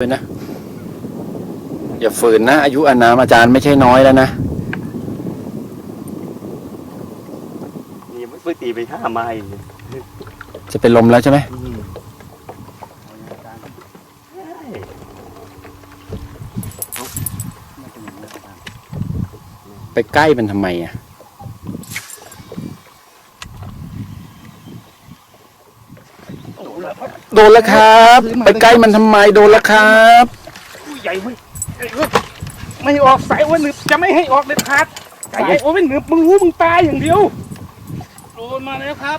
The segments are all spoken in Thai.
เลยนะอย่าฝืนนะ อายุอานามอาจารย์ไม่ใช่น้อยแล้วนะนี่ไม่เพิ่งตีไปห้าไม้เลยจะเป็นลมแล้วใช่ไหมไปใกล้มันทำไมอะ โดนแล้วครับ ไปใกล้มันทำไมโดนแล้วครับใหญ่เว้ยใหญ่เว้ยไม่ออกสายโอ้ยหนึบจะไม่ให้ออกเด็ดขาดสายโอ้ยหนึบมึงรู้มึงตายอย่างเดียวโดนมาแล้วครับ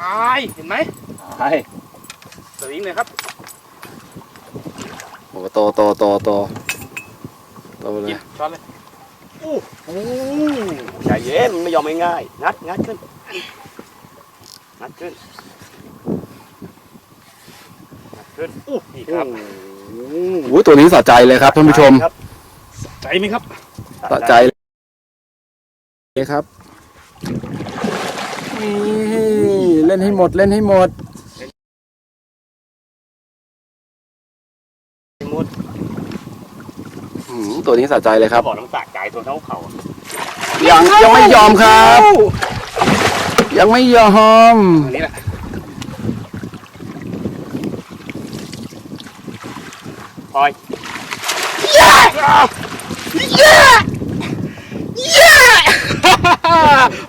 ตายเห็นไหมใช่สวิงเลยครับโอ้โตโตโตโตโตเลยช้อนเลยใจเย็นมันไม่ยอมง่ายๆงัดงัดขึ้นงัดขึ้นงัด ขึ้นอู้นี่ครับโอ้ยตัวนี้สะใจเลยครับท่านผู้ชมครับใจไหมครับสะใจเลยครับนี่เล่นให้หมดเล่นให้หมดมุดอืมตัวนี้สะใจเลยครับบอกน้ำสากใจตัวเท่าเขาอะยังยังไม่ยอมครับ ยังไม่ยอมอันนี้แหละ ปล่อย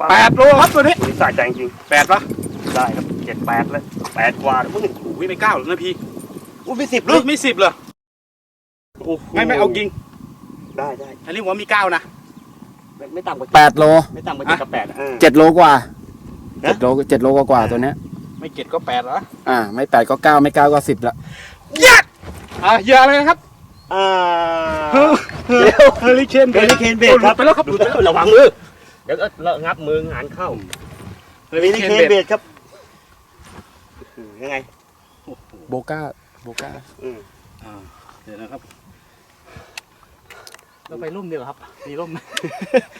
แปดโลครับตัวนี้นี่สากใจจริงแปดปะๆได้ครับเจ็ดแปดเลยแปดกว่าแล้วมึงโอ้ยไม่เก้าหรอกนะพี่อู้ไปสิบเลเฮ้ยยไม่สิบเหรอโอ้โหไม่ไม่เอายิง ได้ได้อันนี้ผมว่ามีเก้านะไม่ไม่ต่ำกว่าแปดโล ไม่ต่ำกว่าเจ็ดกับแปดอะเออเจ็ดโลกว่าฮะเจ็ดโลเจ็ดโลกว่าๆตัวเนี้ยไม่เจ็ดก็แปดเหรออ่า ไม่แปดก็เก้าไม่เก้าก็สิบละยัด อะอย่าเลยนะครับอ่าเฮ้ยเฮอริเคนเฮอริเคนเบรกครับไปแล้วครับหลุดไปแล้วระวังมือเดี๋ยวก็งับมืองานเข้าเฮอเฮริอริเคนเคนเบเบรรกกครับอืมยังไงโบก้าโบก้าอืมอ่าเดี๋ยวนะครับ เราไปร่มดีกว่าครับ มีร่มไหม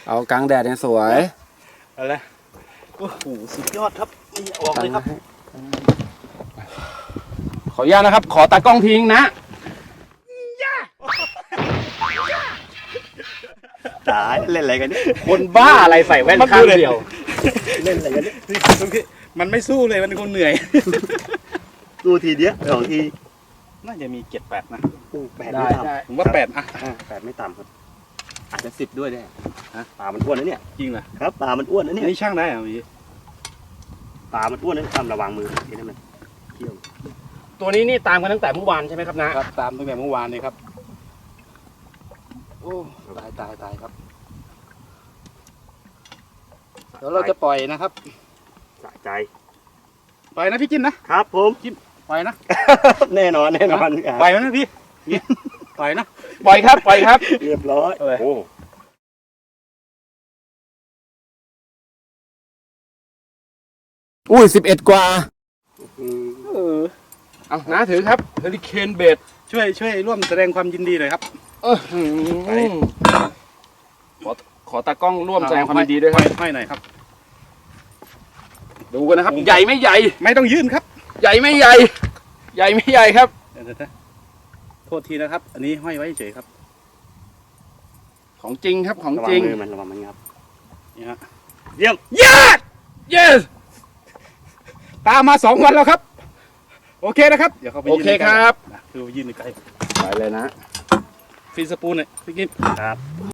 เอากลางแดดเนี่ยสวยอะไรโอ้โหสุดยอดครับนี่ออกเลยครับ ขออนุญาตนะครับ ขอตากล้องทิ้งนะ ตายเล่นอะไรกันเนี่ยคนบ้าอะไรใส่แว่นข้างเดียว เล่นอะไรกันเนี่ยนี่มันคือมันไม่สู้เลยมันคนเหนื่อยดูทีเดียวสองทีน่าจะมีเจ็ดแปดนะอู้แปดได้ไม่ต่ำได้ผมว่าแปดอะอ่าแปดไม่ต่ำครับอาจจะสิบด้วยได้ฮะปลามันอ้วนนะเนี่ยจริงเหรอครับปลามันอ้วนนะอันเนี่ยนี้ช่างได้เหรอพี่ปลามันอ้วนนะทำระวังมือทีนั้นมันเที่ยวตัวนี้นี่ตามกันตั้งแต่เมื่อวานใช่ไหมครับนะครับตามตั้งแต่เมื่อวานเลยครับโอ้ตายตายตายครับ เดี๋ยวเราจะปล่อยนะครับสะใจปล่อยนะพี่จิ้มนะครับผมปล่อยนะ แน่นอนแน่นอนปล่อยนะพี่นี่ปล่อยนะปล่อยครับปล่อยครับ เรียบร้อยอะไรโอ้อุ้ยสิบเอ็ดกว่าอืมเออเอาน้าถือครับเฮลิเคนเบดช่วยช่วยร่วมแสดงความยินดีหน่อยครับ ขอขอตากล้องร่วมแสดงความยินดีด้วยครับให้หน่อยครับ ดูกันนะครับ ใหญ่ไม่ใหญ่ ไม่ต้องยื่นครับ ใหญ่ไม่ใหญ่ ใหญ่ไม่ใหญ่ครับเดี๋ยวนะโทษทีนะครับ อันนี้ห้อยไว้เฉยครับ ของจริงครับของระวัจริงมือมันระวังมันงับนี่ฮะเยี่ยม yes yes ตามมาสองวันแล้วครับ โอเคนะครับ เดี๋ยวเขาไปโอยื่นเคครับนะคือยื่นในไกลไปเลยนะ ฟีสปูนเนี่ยพี่กิ๊ครับ